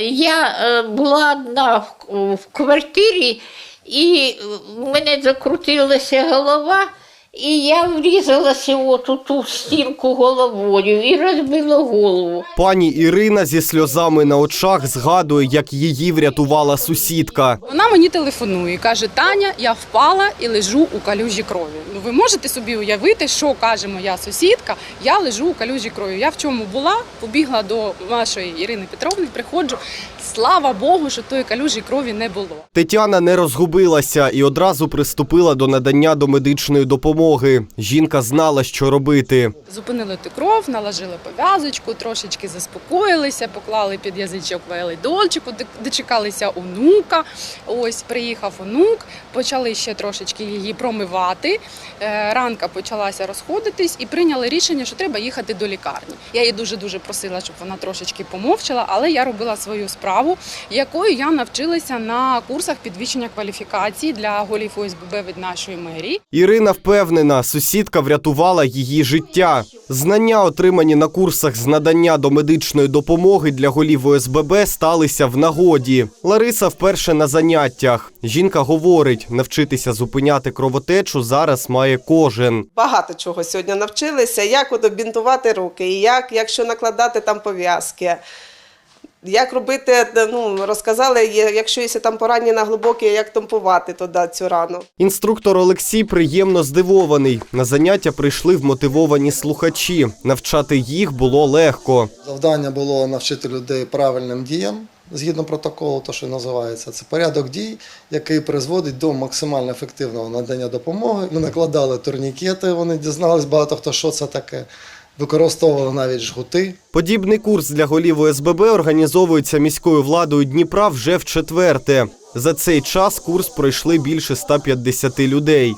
Я е, була одна в, в квартирі, і в мене закрутилася голова, і я врізалася от у ту стінку головою і розбила голову. Пані Ірина зі сльозами на очах згадує, як її врятувала сусідка. Вона мені телефонує, і каже: Таня, я впала і лежу у калюжі крові. Ну ви можете собі уявити, що каже моя сусідка? Я лежу у калюжі крові. Я в чому була? Побігла до нашої Ірини Петровни, приходжу. Слава Богу, що тої калюжі крові не було. Тетяна не розгубилася і одразу приступила до надання домедичної допомоги. Жінка знала, що робити. Зупинили ту кров, наложили пов'язочку, трошечки заспокоїлися, поклали під язичок валідольчику, дочекалися онука. Ось приїхав онук, почали ще трошечки її промивати. Е, Ранка почалася розходитись і прийняли рішення, що треба їхати до лікарні. Я її дуже дуже просила, щоб вона трошечки помовчала, але я робила свою справу, якою я навчилася на курсах підвищення кваліфікації для голів ОСББ від нашої мерії. Ірина впевнена, сусідка врятувала її життя. Знання, отримані на курсах з надання домедичної допомоги для голів ОСББ, сталися в нагоді. Лариса вперше на заняттях. Жінка говорить, навчитися зупиняти кровотечу зараз має кожен. Багато чого сьогодні навчилися, як бінтувати руки, як, якщо накладати там пов'язки. Як робити, ну розказали, якщо є там поранення глибоке, як тампувати туди цю рану. Інструктор Олексій приємно здивований. На заняття прийшли вмотивовані слухачі. Навчати їх було легко. Завдання було навчити людей правильним діям згідно протоколу, то що називається. Це порядок дій, який призводить до максимально ефективного надання допомоги. Ми накладали турнікети, вони дізнались багато хто, що це таке. Використовували навіть жгути. Подібний курс для голів ОСББ організовується міською владою Дніпра вже в четверте. За цей час курс пройшли більше 150 людей.